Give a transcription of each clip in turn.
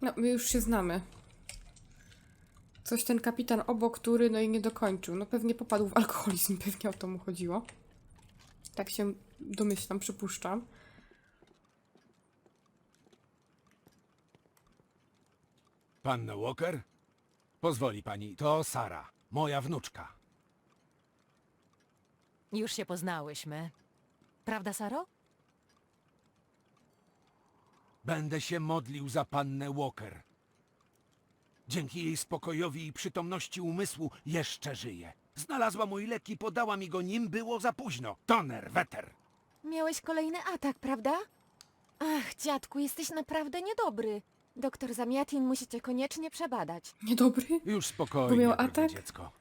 No, my już się znamy. Coś ten kapitan obok, który no i nie dokończył. No pewnie popadł w alkoholizm, pewnie o to mu chodziło. Tak się domyślam, przypuszczam. Panna Walker? Pozwoli pani, to Sara, moja wnuczka. Już się poznałyśmy. Prawda, Saro? Będę się modlił za pannę Walker. Dzięki jej spokojowi i przytomności umysłu jeszcze żyje. Znalazła mój lek i podała mi go nim było za późno. Toner, weter. Miałeś kolejny atak, prawda? Ach, dziadku, jesteś naprawdę niedobry. Doktor Zamiatin musi cię koniecznie przebadać. Niedobry? Już spokojnie, Bo miał drogie atak? dziecko.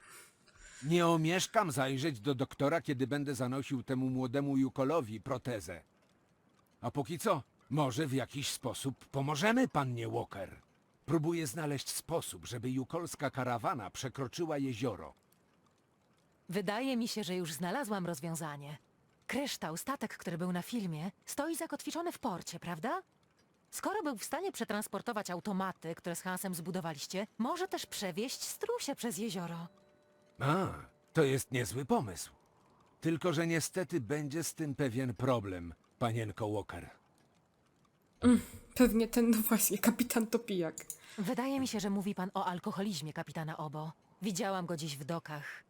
Nie omieszkam zajrzeć do doktora, kiedy będę zanosił temu młodemu Jukolowi protezę. A póki co, może w jakiś sposób pomożemy pannie Walker. Próbuję znaleźć sposób, żeby jukolska karawana przekroczyła jezioro. Wydaje mi się, że już znalazłam rozwiązanie. Kryształ, statek, który był na filmie, stoi zakotwiczony w porcie, prawda? Skoro był w stanie przetransportować automaty, które z Hansem zbudowaliście, może też przewieźć strusie przez jezioro. A, to jest niezły pomysł. Tylko, że niestety będzie z tym pewien problem, panienko Walker. Pewnie ten, no właśnie, kapitan to pijak. Wydaje mi się, że mówi pan o alkoholizmie kapitana Obo. Widziałam go dziś w dokach.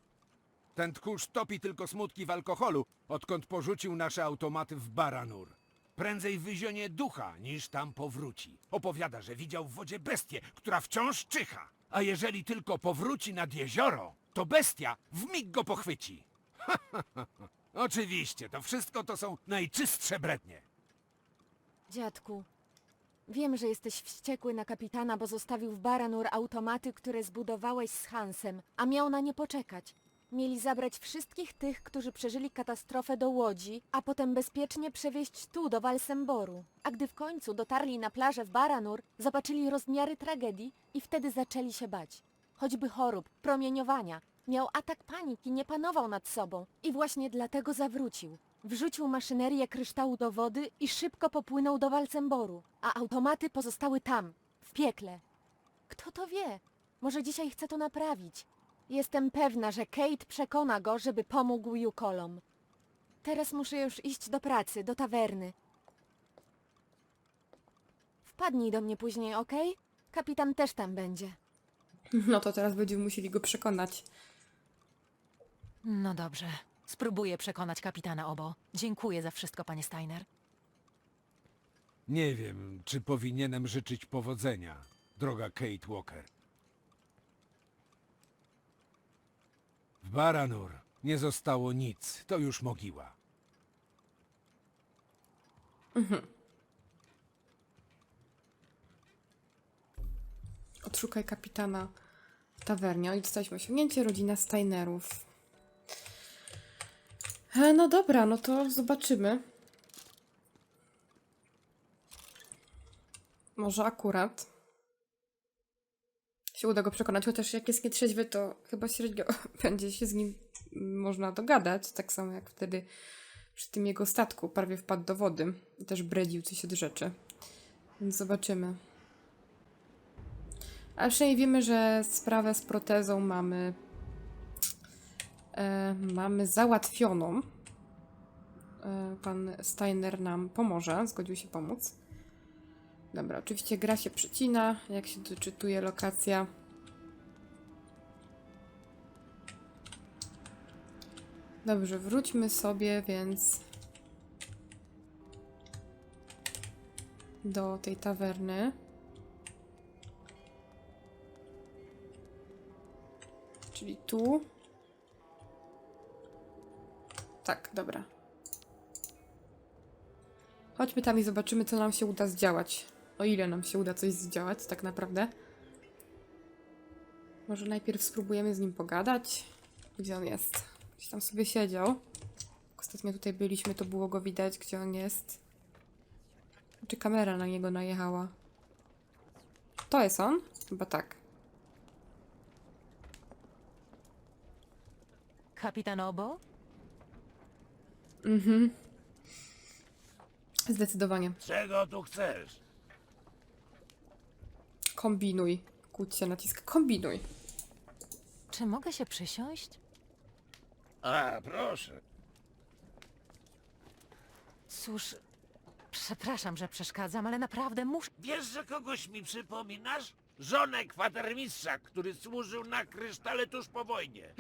Ten tchórz topi tylko smutki w alkoholu, odkąd porzucił nasze automaty w Baranur. Prędzej wyzionie ducha, niż tam powróci. Opowiada, że widział w wodzie bestię, która wciąż czyha. A jeżeli tylko powróci nad jezioro, to bestia w mig go pochwyci. Oczywiście, to wszystko to są najczystsze brednie. Dziadku, wiem, że jesteś wściekły na kapitana, bo zostawił w Baranur automaty, które zbudowałeś z Hansem, a miał na nie poczekać. Mieli zabrać wszystkich tych, którzy przeżyli katastrofę do Łodzi, a potem bezpiecznie przewieźć tu, do Walsemboru. A gdy w końcu dotarli na plażę w Baranur, zobaczyli rozmiary tragedii i wtedy zaczęli się bać. Choćby chorób, promieniowania. Miał atak paniki, nie panował nad sobą i właśnie dlatego zawrócił. Wrzucił maszynerię kryształu do wody i szybko popłynął do Walcemboru, a automaty pozostały tam, w piekle. Kto to wie? Może dzisiaj chce to naprawić. Jestem pewna, że Kate przekona go, żeby pomógł Jukolom. Teraz muszę już iść do pracy, do tawerny. Wpadnij do mnie później, okej? Kapitan też tam będzie. No to teraz będziemy musieli go przekonać. No dobrze. Spróbuję przekonać kapitana Obo. Dziękuję za wszystko, panie Steiner. Nie wiem, czy powinienem życzyć powodzenia, droga Kate Walker. W Baranur nie zostało nic, to już mogiła. Odszukaj kapitana w tawernie. Oni dostaliśmy osiągnięcie rodzina Steinerów. E, no dobra, no to zobaczymy. Może akurat się uda go przekonać, chociaż jak jest nietrzeźwy, to chyba średnio będzie się z nim można dogadać, tak samo jak wtedy przy tym jego statku prawie wpadł do wody i też bredził coś od rzeczy. Więc zobaczymy. Ale przynajmniej wiemy, że sprawę z protezą mamy e, mamy załatwioną. E, pan Steiner nam pomoże, zgodził się pomóc. Dobra, oczywiście gra się przycina, jak się doczytuje lokacja. Dobrze, wróćmy sobie więc do tej tawerny. Czyli tu. Tak, dobra. Chodźmy tam i zobaczymy, co nam się uda zdziałać. O ile nam się uda coś zdziałać, tak naprawdę. Może najpierw spróbujemy z nim pogadać. Gdzie on jest? Gdzieś tam sobie siedział. Ostatnio tutaj byliśmy, to było go widać, gdzie on jest. Czy kamera na niego najechała? To jest on? Chyba tak. Kapitan Obo? Mhm. Zdecydowanie. Czego tu chcesz? Kombinuj. Kłóć się nacisk. Kombinuj. Czy mogę się przysiąść? A, proszę. Cóż, przepraszam, że przeszkadzam, ale naprawdę muszę... Wiesz, że kogoś mi przypominasz? Żonę kwatermistrza, który służył na krysztale tuż po wojnie.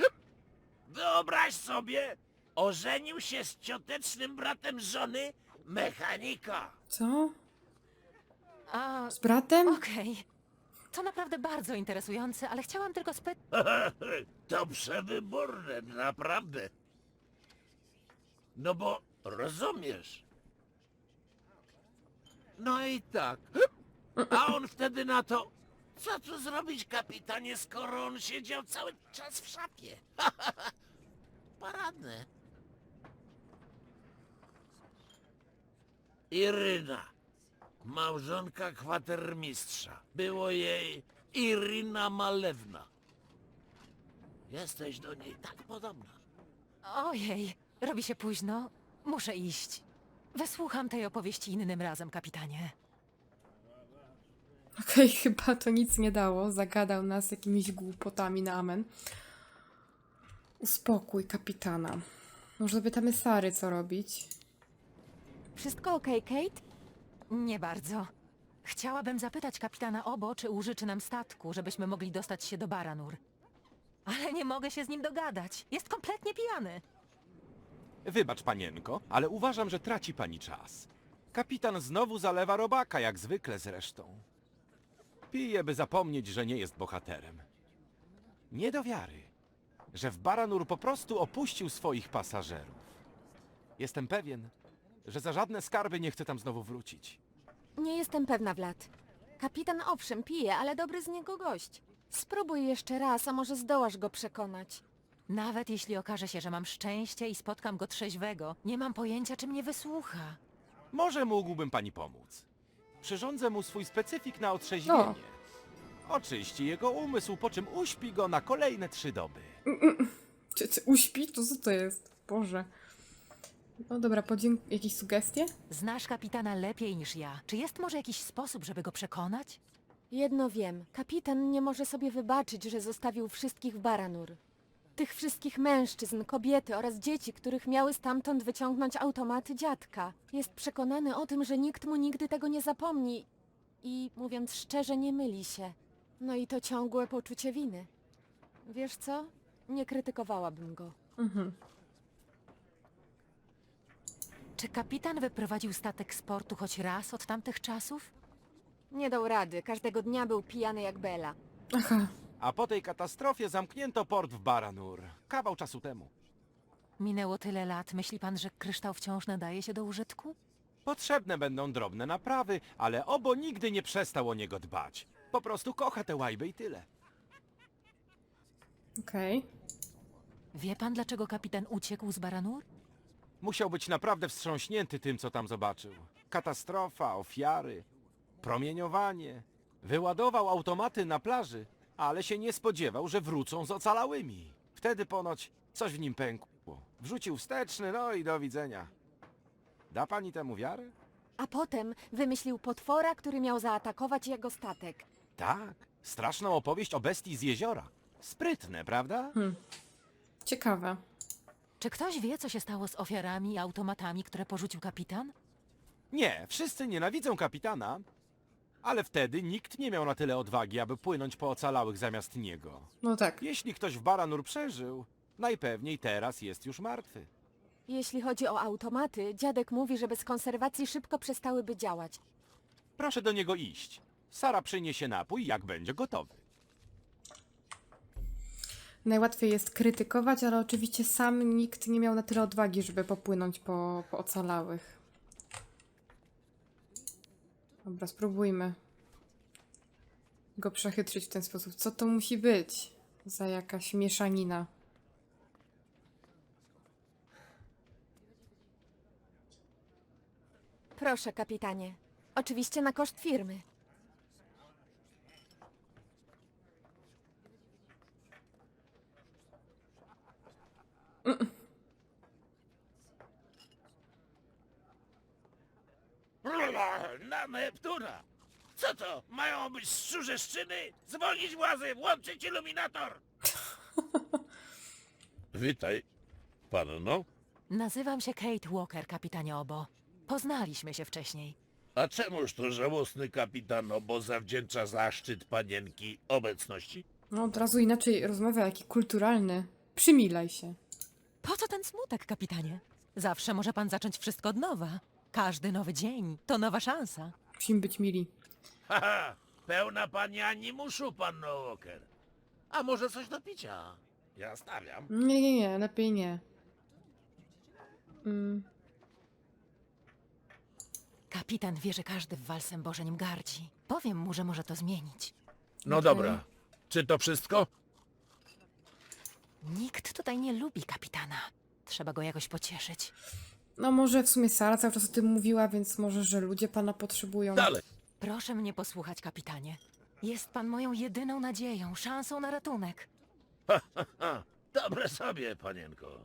Wyobraź sobie, ożenił się z ciotecznym bratem żony mechanika. Co? A, Z bratem? okej. To naprawdę bardzo interesujące, ale chciałam tylko spytać... To przewyborne, naprawdę. No bo rozumiesz. No i tak. A on wtedy na to. Co tu zrobić, kapitanie, skoro on siedział cały czas w szafie? Paradne. Iryna. Małżonka kwatermistrza. Było jej Iryna Malewna. Jesteś do niej tak podobna. Ojej, robi się późno. Muszę iść. Wysłucham tej opowieści innym razem, kapitanie. Okej, chyba to nic nie dało. Zagadał nas jakimiś głupotami na amen. Uspokój kapitana. Może zapytamy Sary, co robić. Wszystko okej, Kate? Nie bardzo. Chciałabym zapytać kapitana Obo, czy użyczy nam statku, żebyśmy mogli dostać się do Baranur. Ale nie mogę się z nim dogadać. Jest kompletnie pijany. Wybacz, panienko, ale uważam, że traci pani czas. Kapitan znowu zalewa robaka, jak zwykle zresztą. Pije, by zapomnieć, że nie jest bohaterem. Nie do wiary, że w Baranur po prostu opuścił swoich pasażerów. Jestem pewien, że za żadne skarby nie chce tam znowu wrócić. Nie jestem pewna, Vlad. Kapitan owszem pije, ale dobry z niego gość. Spróbuj jeszcze raz, a może zdołasz go przekonać. Nawet jeśli okaże się, że mam szczęście i spotkam go trzeźwego, nie mam pojęcia, czy mnie wysłucha. Może mógłbym pani pomóc. Przyrządzę mu swój specyfik na otrzeźwienie. O. Oczyści jego umysł, po czym uśpi go na kolejne trzy doby. Czy, czy uśpi? To co to jest? Boże. No dobra, podzięk... Jakieś sugestie? Znasz kapitana lepiej niż ja. Czy jest może jakiś sposób, żeby go przekonać? Jedno wiem, kapitan nie może sobie wybaczyć, że zostawił wszystkich w Baranur. Tych wszystkich mężczyzn, kobiety oraz dzieci, których miały stamtąd wyciągnąć automaty dziadka. Jest przekonany o tym, że nikt mu nigdy tego nie zapomni i, mówiąc szczerze, nie myli się. No i to ciągłe poczucie winy. Wiesz co? Nie krytykowałabym go. Mhm. Czy kapitan wyprowadził statek z portu choć raz od tamtych czasów? Nie dał rady, każdego dnia był pijany jak Bela. Aha. A po tej katastrofie zamknięto port w Baranur. Kawał czasu temu. Minęło tyle lat. Myśli pan, że kryształ wciąż nadaje się do użytku? Potrzebne będą drobne naprawy, ale Obo nigdy nie przestał o niego dbać. Po prostu kocha tę łajbę i tyle. Okej. Wie pan, dlaczego kapitan uciekł z Baranur? Musiał być naprawdę wstrząśnięty tym, co tam zobaczył. Katastrofa, ofiary, promieniowanie. Wyładował automaty na plaży, ale się nie spodziewał, że wrócą z ocalałymi. Wtedy ponoć coś w nim pękło. Wrzucił wsteczny, no i do widzenia. Da pani temu wiarę? A potem wymyślił potwora, który miał zaatakować jego statek. Tak, straszną opowieść o bestii z jeziora. Sprytne, prawda? Ciekawe. Czy ktoś wie, co się stało z ofiarami i automatami, które porzucił kapitan? Nie, wszyscy nienawidzą kapitana, ale wtedy nikt nie miał na tyle odwagi, aby płynąć po ocalałych zamiast niego. No tak. Jeśli ktoś w Baranur przeżył, najpewniej teraz jest już martwy. Jeśli chodzi o automaty, dziadek mówi, że bez konserwacji szybko przestałyby działać. Proszę do niego iść. Sara przyniesie napój, jak będzie gotowy. Najłatwiej jest krytykować, ale oczywiście sam nikt nie miał na tyle odwagi, żeby popłynąć po, po ocalałych. Dobra, spróbujmy go przechytrzyć w ten sposób. Co to musi być za jakaś mieszanina? Proszę, kapitanie. Oczywiście na koszt firmy. Na Neptuna! Co to? Mają być szczurzeszczyny? Zwolnić włazy, włączyć iluminator! Witaj, panno. Nazywam się Kate Walker, kapitanie Obo. Poznaliśmy się wcześniej. A czemuż to żałosny kapitan obo zawdzięcza zaszczyt panienki obecności? No od razu inaczej rozmawia, jaki kulturalny. Przymilaj się. Po co ten smutek, kapitanie? Zawsze może pan zacząć wszystko od nowa. Każdy nowy dzień to nowa szansa. Musimy być mili. Haha, pełna pani animuszu, panno Walker. A może coś do picia? Ja stawiam. Nie, nie, nie, lepiej nie. Mm, Kapitan wie, że każdy w Walsemborze nim gardzi. Powiem mu, że może to zmienić. No Okej. dobra. Czy to wszystko? Nikt tutaj nie lubi kapitana. Trzeba go jakoś pocieszyć. no może w sumie Sara cały czas o tym mówiła, więc może, że ludzie pana potrzebują. Dalej. Proszę mnie posłuchać, kapitanie. Jest pan moją jedyną nadzieją, szansą na ratunek. Ha, dobre sobie, panienko.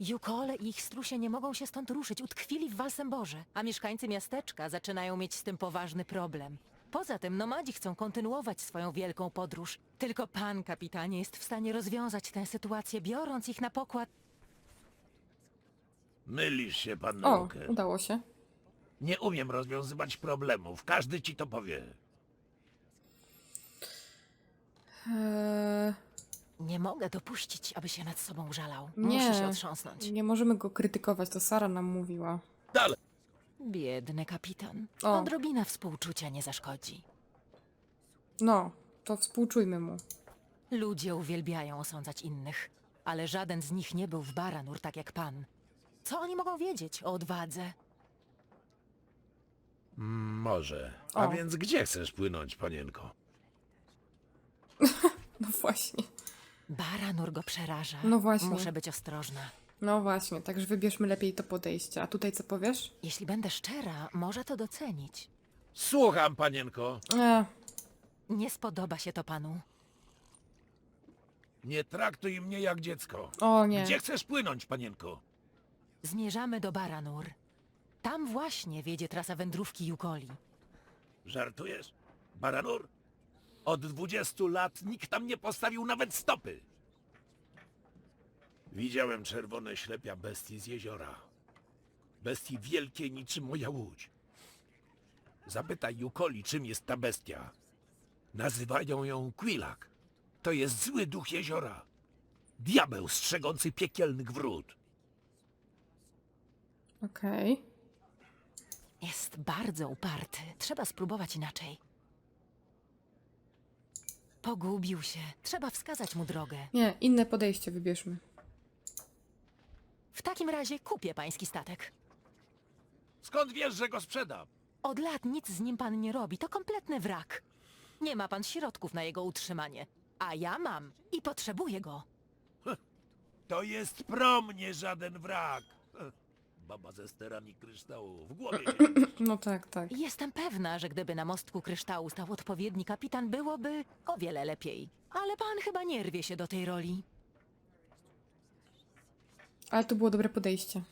Jukole i ich strusie nie mogą się stąd ruszyć, utkwili w Walsemborze, a mieszkańcy miasteczka zaczynają mieć z tym poważny problem. Poza tym nomadzi chcą kontynuować swoją wielką podróż. Tylko pan, kapitanie, jest w stanie rozwiązać tę sytuację, biorąc ich na pokład. Mylisz się, panno O, Walker. udało się. Nie umiem rozwiązywać problemów. Każdy ci to powie. Eee, Nie mogę dopuścić, aby się nad sobą żalał. Nie. Muszę się otrząsnąć. nie możemy go krytykować, to Sara nam mówiła. Dalej. Biedny kapitan. O. Odrobina współczucia nie zaszkodzi. No, to współczujmy mu. Ludzie uwielbiają osądzać innych, ale żaden z nich nie był w Baranur tak jak pan. Co oni mogą wiedzieć o odwadze? Może. A O. więc gdzie chcesz płynąć, panienko? No właśnie. Baranur go przeraża. No właśnie. Muszę być ostrożna. No właśnie, także wybierzmy lepiej to podejście. A tutaj co powiesz? Jeśli będę szczera, może to docenić. Słucham, panienko. Eee, Nie spodoba się to panu. Nie traktuj mnie jak dziecko. o nie. Gdzie chcesz płynąć, panienko? Zmierzamy do Baranur. Tam właśnie wiedzie trasa wędrówki Jukoli. Żartujesz? Baranur? Od 20 lat nikt tam nie postawił nawet stopy. Widziałem czerwone ślepia bestii z jeziora. Bestii wielkie niczym moja łódź. Zapytaj Jukoli, czym jest ta bestia. Nazywają ją Quilak. To jest zły duch jeziora. Diabeł strzegący piekielnych wrót. Okej. Jest bardzo uparty. Trzeba spróbować inaczej. Pogubił się. Trzeba wskazać mu drogę. Nie, inne podejście wybierzmy. W takim razie kupię pański statek. Skąd wiesz, że go sprzedam? Od lat nic z nim pan nie robi. To kompletny wrak. Nie ma pan środków na jego utrzymanie. A ja mam i potrzebuję go. To jest prom, nie żaden wrak. Baba ze sterami kryształu. W głowie No tak, tak. Jestem pewna, że gdyby na mostku kryształu stał odpowiedni kapitan, byłoby o wiele lepiej. Ale pan chyba nie rwie się do tej roli. Ale to było dobre podejście.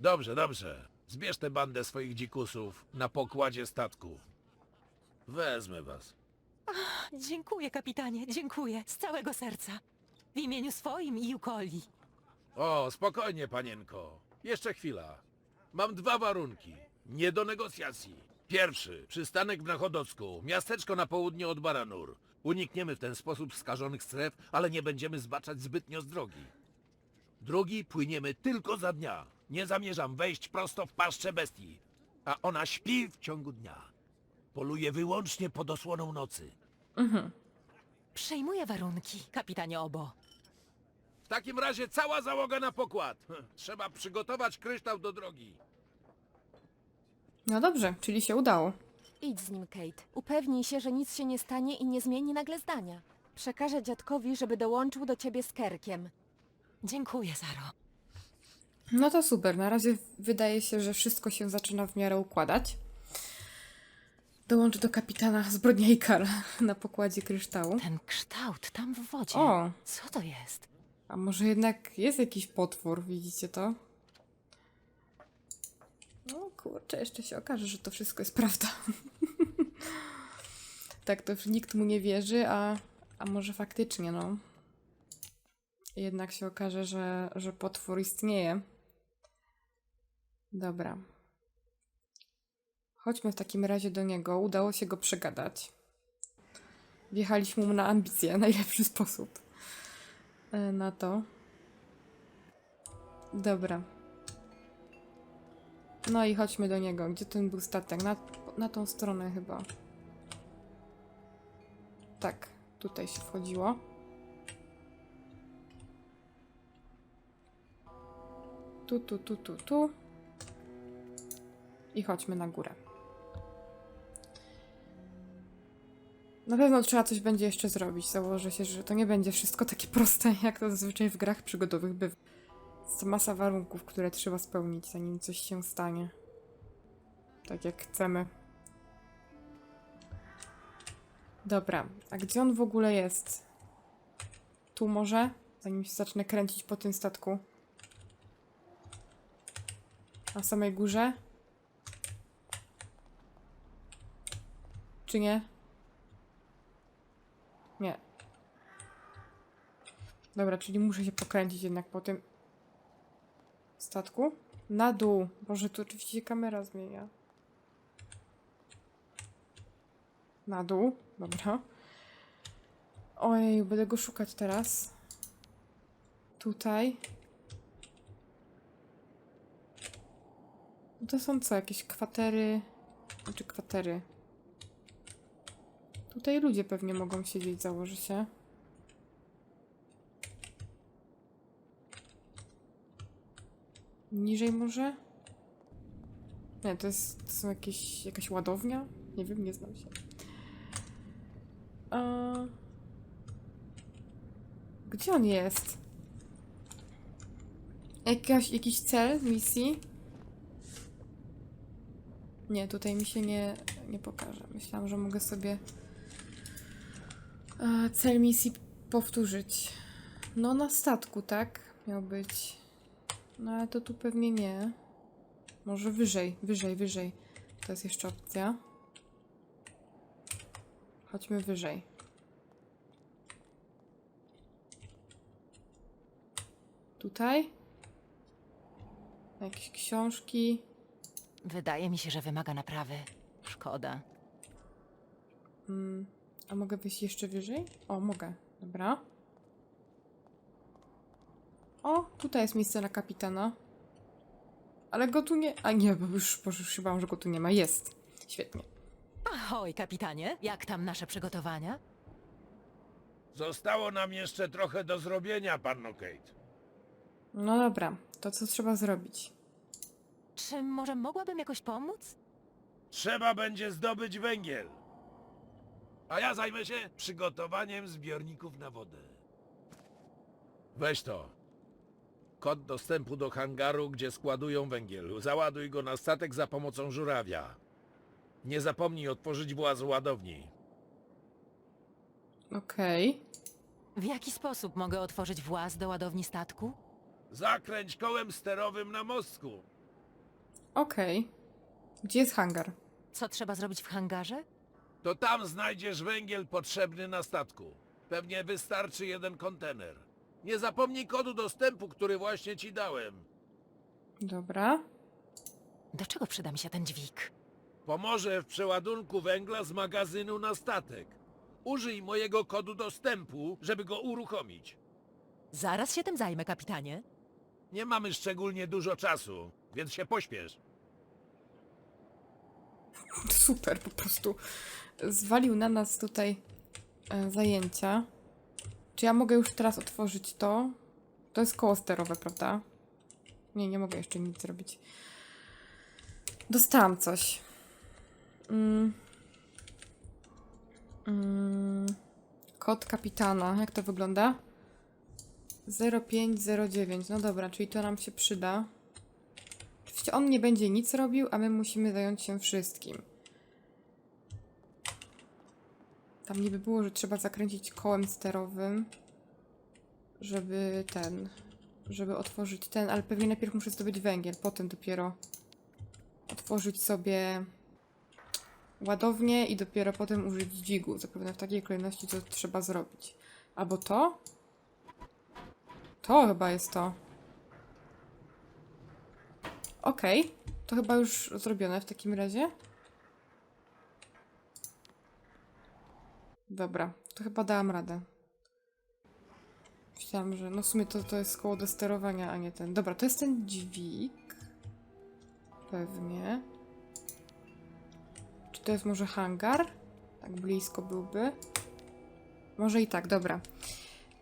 Dobrze, dobrze. Zbierz tę bandę swoich dzikusów na pokładzie statku. Wezmę was. Dziękuję, kapitanie, dziękuję. Z całego serca. W imieniu swoim i Jukoli. O, spokojnie, panienko. Jeszcze chwila. Mam dwa warunki. Nie do negocjacji. Pierwszy, przystanek w Nachodocku, miasteczko na południe od Baranur. Unikniemy w ten sposób skażonych stref, ale nie będziemy zbaczać zbytnio z drogi. Drugi, płyniemy tylko za dnia. Nie zamierzam wejść prosto w paszczę bestii. A ona śpi w ciągu dnia. Poluje wyłącznie pod osłoną nocy. Przyjmuję warunki, kapitanie Obo. W takim razie cała załoga na pokład. Trzeba przygotować kryształ do drogi. No dobrze, czyli się udało. Idź z nim, Kate. Upewnij się, że nic się nie stanie i nie zmieni nagle zdania. Przekażę dziadkowi, żeby dołączył do ciebie z Kerkiem. Dziękuję, Saro. No to super. Na razie wydaje się, że wszystko się zaczyna w miarę układać. Dołączę do kapitana zbrodniajka na pokładzie kryształu. Ten kształt tam w wodzie. O! Co to jest? A może jednak jest jakiś potwór, widzicie to? Kurczę, jeszcze się okaże, że to wszystko jest prawda. tak, to już nikt mu nie wierzy, a, a może faktycznie, no. Jednak się okaże, że, że potwór istnieje. Dobra. Chodźmy w takim razie do niego. Udało się go przegadać. Wjechaliśmy mu na ambicje, najlepszy sposób e, na to. Dobra. No i chodźmy do niego. Gdzie ten był statek? Na, na tą stronę chyba. Tak, tutaj się wchodziło. Tu, tu, tu, tu, tu. I chodźmy na górę. Na pewno trzeba coś będzie jeszcze zrobić. Założę się, że to nie będzie wszystko takie proste, jak to zazwyczaj w grach przygodowych bywa. Jest masa warunków, które trzeba spełnić, zanim coś się stanie. Tak jak chcemy. Dobra, a gdzie on w ogóle jest? Tu może? Zanim się zacznę kręcić po tym statku. Na samej górze? Czy nie? Nie. Dobra, czyli muszę się pokręcić jednak po tym statku. Na dół. Boże, tu oczywiście kamera zmienia. Na dół. Dobra. Ojej, będę go szukać teraz. Tutaj. No To są co? Jakieś kwatery? Znaczy kwatery. Tutaj ludzie pewnie mogą siedzieć, założy się. Niżej może? Nie, to jest, to jakieś, jakaś ładownia? Nie wiem, nie znam się. A... Gdzie on jest? Jakaś, jakiś cel misji? Nie, tutaj mi się nie, nie pokaże. Myślałam, że mogę sobie e, cel misji powtórzyć. No, na statku, tak? Miał być. No, ale to tu pewnie nie. Może wyżej, wyżej, wyżej. To jest jeszcze opcja. Chodźmy wyżej. Tutaj? Jakieś książki. Wydaje mi się, że wymaga naprawy. Szkoda. Mm, a mogę wyjść jeszcze wyżej? O, mogę. Dobra. O, tutaj jest miejsce na kapitana. Ale go tu nie... A nie, bo już, bo już się bałam, że go tu nie ma. Jest. Świetnie. Ahoj, kapitanie. Jak tam nasze przygotowania? Zostało nam jeszcze trochę do zrobienia, panno Kate. No dobra, to co trzeba zrobić? Czy może mogłabym jakoś pomóc? Trzeba będzie zdobyć węgiel. A ja zajmę się przygotowaniem zbiorników na wodę. Weź to. Kod dostępu do hangaru, gdzie składują węgiel. Załaduj go na statek za pomocą żurawia. Nie zapomnij otworzyć właz ładowni. Okej. W jaki sposób mogę otworzyć właz do ładowni statku? Zakręć kołem sterowym na mostku. Okej. Gdzie jest hangar? Co trzeba zrobić w hangarze? To tam znajdziesz węgiel potrzebny na statku. Pewnie wystarczy jeden kontener. Nie zapomnij kodu dostępu, który właśnie ci dałem. Dobra. Do czego przyda mi się ten dźwig? Pomoże w przeładunku węgla z magazynu na statek. Użyj mojego kodu dostępu, żeby go uruchomić. Zaraz się tym zajmę, kapitanie. Nie mamy szczególnie dużo czasu, więc się pośpiesz. Super, po prostu zwalił na nas tutaj e, zajęcia. Czy ja mogę już teraz otworzyć to? To jest koło sterowe, prawda? Nie, nie mogę jeszcze nic zrobić. Dostałam coś. Mm. Mm. Kod kapitana. Jak to wygląda? 0509. No dobra, czyli to nam się przyda. Oczywiście on nie będzie nic robił, a my musimy zająć się wszystkim. Tam niby było, że trzeba zakręcić kołem sterowym, żeby ten, żeby otworzyć ten, ale pewnie najpierw muszę zdobyć węgiel, potem dopiero otworzyć sobie ładownię i dopiero potem użyć dźwigu. Zapewne w takiej kolejności to trzeba zrobić. Albo to? To chyba jest to. Okej, to chyba już zrobione w takim razie. Dobra, to chyba dałam radę. Myślałam, że no w sumie to, to jest koło do sterowania, a nie ten. Dobra, to jest ten dźwig. Pewnie. Czy to jest może hangar? Tak blisko byłby. Może i tak, dobra.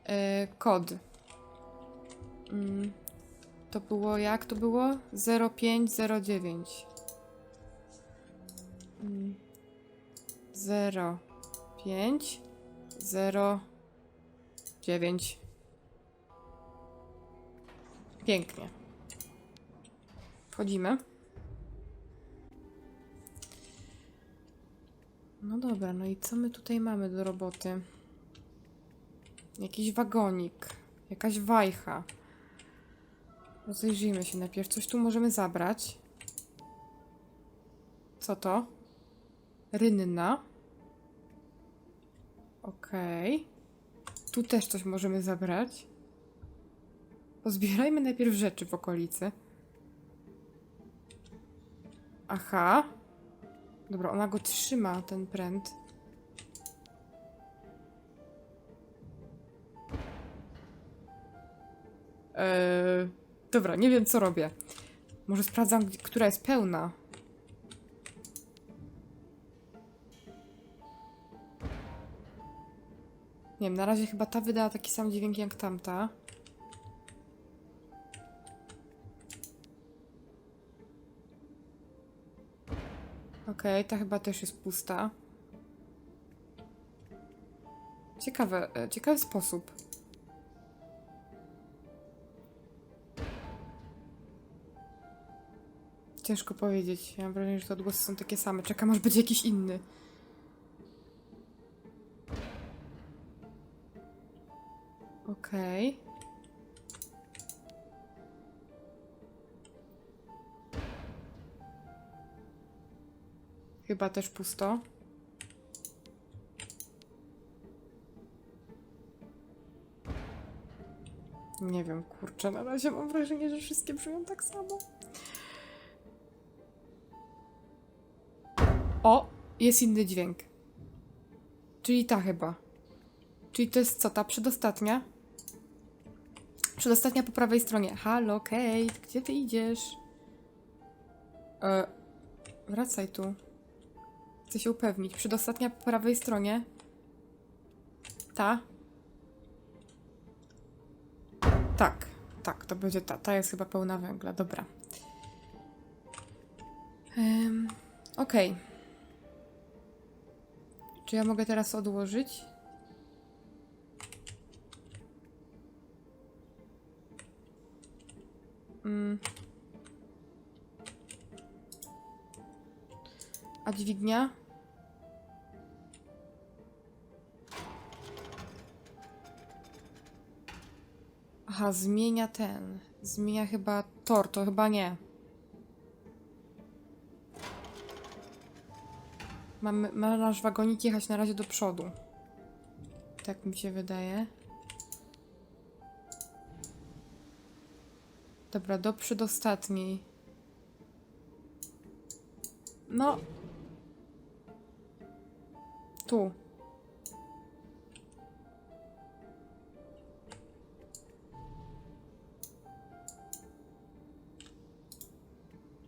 E, kod. Mm, to było jak to było? 0509. Mm. 05 09 Pięknie. Wchodzimy. No dobra, no i co my tutaj mamy do roboty? Jakiś wagonik, jakaś wajcha. Rozejrzyjmy się najpierw. Coś tu możemy zabrać. Co to? Rynna. Okej. Tu też coś możemy zabrać. Pozbierajmy najpierw rzeczy w okolicy. Aha. Dobra, ona go trzyma, ten pręt. Eee, dobra, nie wiem co robię. Może sprawdzam, która jest pełna. Nie wiem, na razie chyba ta wydała taki sam dźwięk jak tamta. Okej, ta chyba też jest pusta. Ciekawe, e, ciekawy sposób. Ciężko powiedzieć. Ja mam wrażenie, że te odgłosy są takie same. Czekam, aż będzie jakiś inny. Okej. Chyba też pusto. Nie wiem, kurczę, na razie mam wrażenie, że wszystkie brzmią tak samo. O, jest inny dźwięk. Czyli ta chyba. Czyli to jest co, ta przedostatnia? Przedostatnia po prawej stronie. Halo, Kate, gdzie ty idziesz? E, wracaj tu. Chcę się upewnić. Przedostatnia po prawej stronie. Ta? Tak, tak, to będzie ta. Ta jest chyba pełna węgla, dobra. Um, Okej. Czy ja mogę teraz odłożyć? Mm. A dźwignia? Aha, zmienia ten. Zmienia chyba tor, to chyba nie. Mamy, ma nasz wagonik jechać na razie do przodu. Tak mi się wydaje. Dobra, do przedostatniej. No. Tu.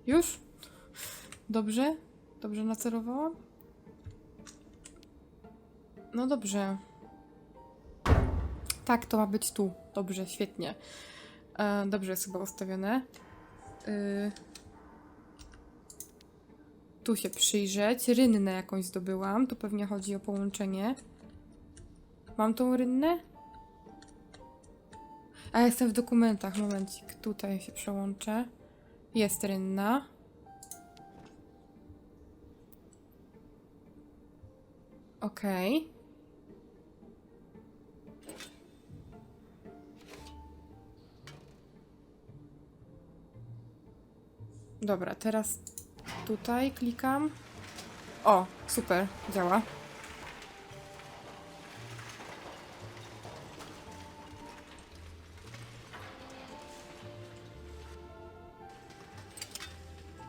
Już? Dobrze? Dobrze nacelowałam? No dobrze. Tak, to ma być tu. Dobrze, świetnie. Dobrze jest chyba ustawione. Y, tu się przyjrzeć. Rynnę jakąś zdobyłam. Tu pewnie chodzi o połączenie. Mam tą rynnę? A jestem w dokumentach. Momencik. Tutaj się przełączę. Jest rynna. Okej. Dobra, teraz Tutaj klikam. O, super, działa.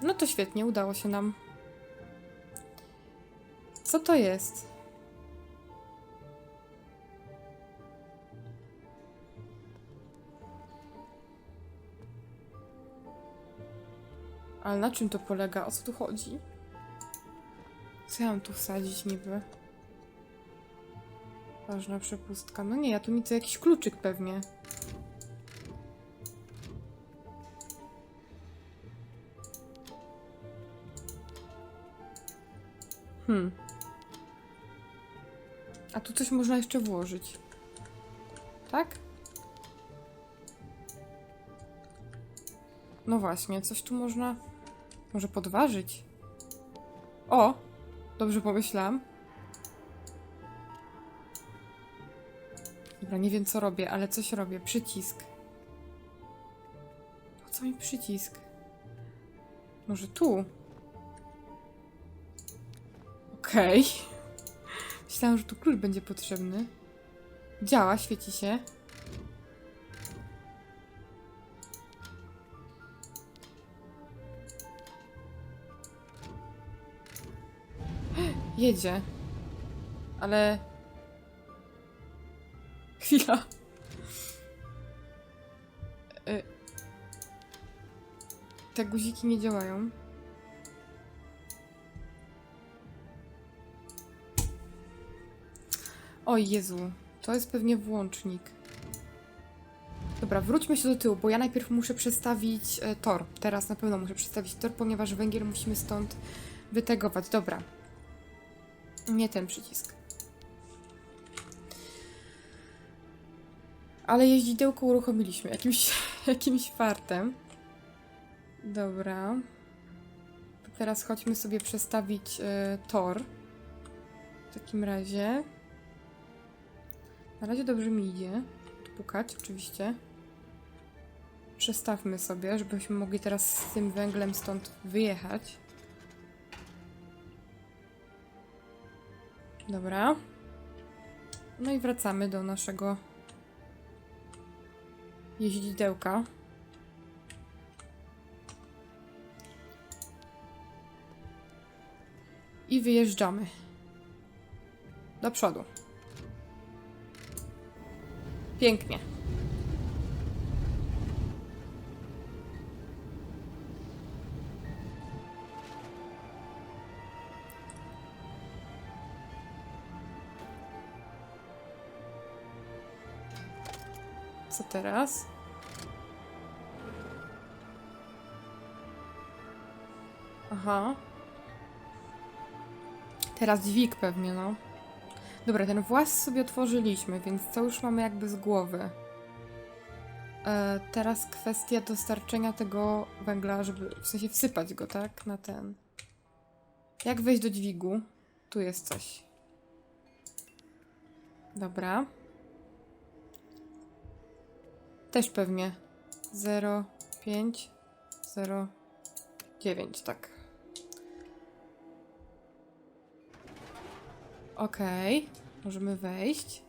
No to świetnie, udało się nam. Co to jest? Ale na czym to polega? O co tu chodzi? Co ja mam tu wsadzić niby? Ważna przepustka. No nie, ja tu widzę jakiś kluczyk pewnie. Hmm. A tu coś można jeszcze włożyć. Tak? No właśnie, coś tu można... Może podważyć? O! Dobrze pomyślałam. Dobra, nie wiem co robię, ale coś robię. Przycisk. Po co mi przycisk? Może tu? Okej. Myślałam, że tu klucz będzie potrzebny. Działa, świeci się. Jedzie. Ale... Chwila. Y... Te guziki nie działają. O Jezu, to jest pewnie włącznik. Dobra, wróćmy się do tyłu, bo ja najpierw muszę przestawić e, tor. Teraz na pewno muszę przestawić tor, ponieważ węgiel musimy stąd wytegować. Dobra. Nie ten przycisk. Ale jeździdełko uruchomiliśmy jakimś, jakimś fartem. Dobra. Teraz chodźmy sobie przestawić e, tor. W takim razie. Na razie dobrze mi idzie. Pukać oczywiście. Przestawmy sobie, żebyśmy mogli teraz z tym węglem stąd wyjechać. Dobra. No i wracamy do naszego jeździdełka. I wyjeżdżamy. Do przodu. Pięknie. Co teraz? Aha. Teraz dźwig pewnie, no. Dobra, ten włas sobie otworzyliśmy, więc to już mamy jakby z głowy. E, teraz kwestia dostarczenia tego węgla, żeby w sensie wsypać go, tak? Na ten. Jak wejść do dźwigu? Tu jest coś. Dobra. Też pewnie. 0, 5, 0, 9, tak. Okej, możemy wejść.